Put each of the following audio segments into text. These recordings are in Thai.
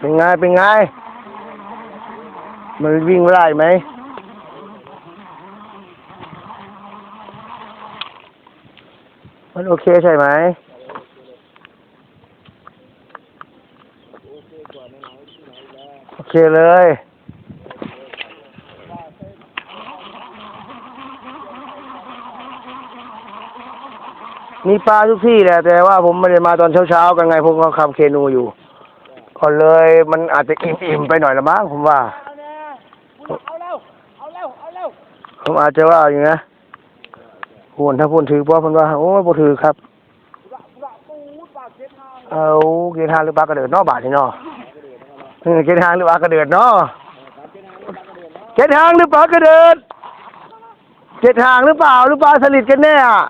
เป็นไง เป็นไง มันวิ่งได้ไหมมันโอเคใช่ไหมโอเคเลย มีปลาทุกที่แหละ แต่ว่าผมไม่ได้มาตอนเช้าๆกันไง ผมก็ขับเคนูอยู่ ก็เลยมันอาจจะอิ่มๆไปหน่อยละมั้งผมว่าเอาเร็วเอาเร็วเอาเร็วผมอาจจะว่าอย่างนี้นะพูนถ้าพูนถือเพราะมันว่าโอ้ยบ่ถือครับกระกระปูปากเช็ดทางเอาเกณฑ์ทางหรือปลากระเดิดเนอบาทนี่เนาะเออเกณฑ์ทางหรือปลากระเดิดเนาะเกณฑ์ทางหรือปลากระเดิดเกณฑ์ทางหรือเปล่าหรือปลาสลิดกันแน่อะ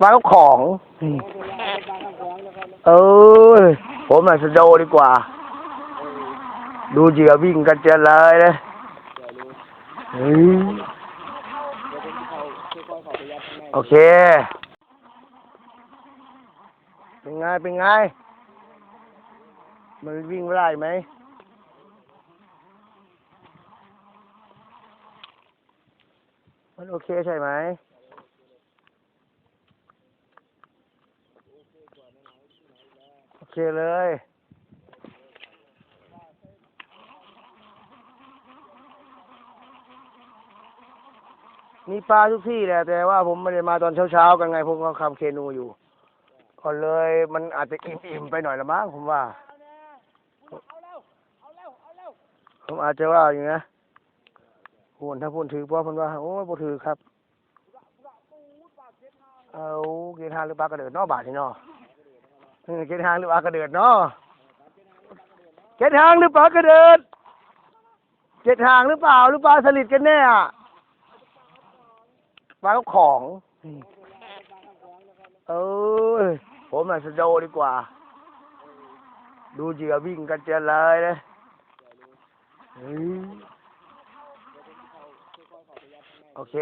ปลาของนี่เออ ผมน่ะสะโดดีกว่า ดูเหยื่อวิ่งกันเจอเลยนะเฮ้ยโอเค เป็นไง เป็นไง มันวิ่งได้ไหมมันโอเคใช่ไหม โอ เคเลย มีปลาทุกที่แหละ แต่ว่าผมไม่ได้มาตอนเช้าๆกันไง ผมก็ขับเคนูอยู่ก็เลยมันอาจจะอิ่มๆไปหน่อยละมั้งผมว่า ผมอาจจะว่าอย่างนี้นะพูนถ้าพูนถือเพราะมันว่า โอ้ยบ่ถือครับ เอาเกณฑ์ทางหรือปลากระเดิดเนอบาทนี่เนาะเออ เกณฑ์ทางหรือปลากระเดิดเนาะเกณฑ์ทางหรือปลากระเดิดเกณฑ์ทางหรือเปล่าหรือปลาสลิดกันแน่อะปลาของเออผมน่ะสะโดดีกว่า ดูเหยื่อวิ่งกันเจอเลยนะเฮ้ยโอเค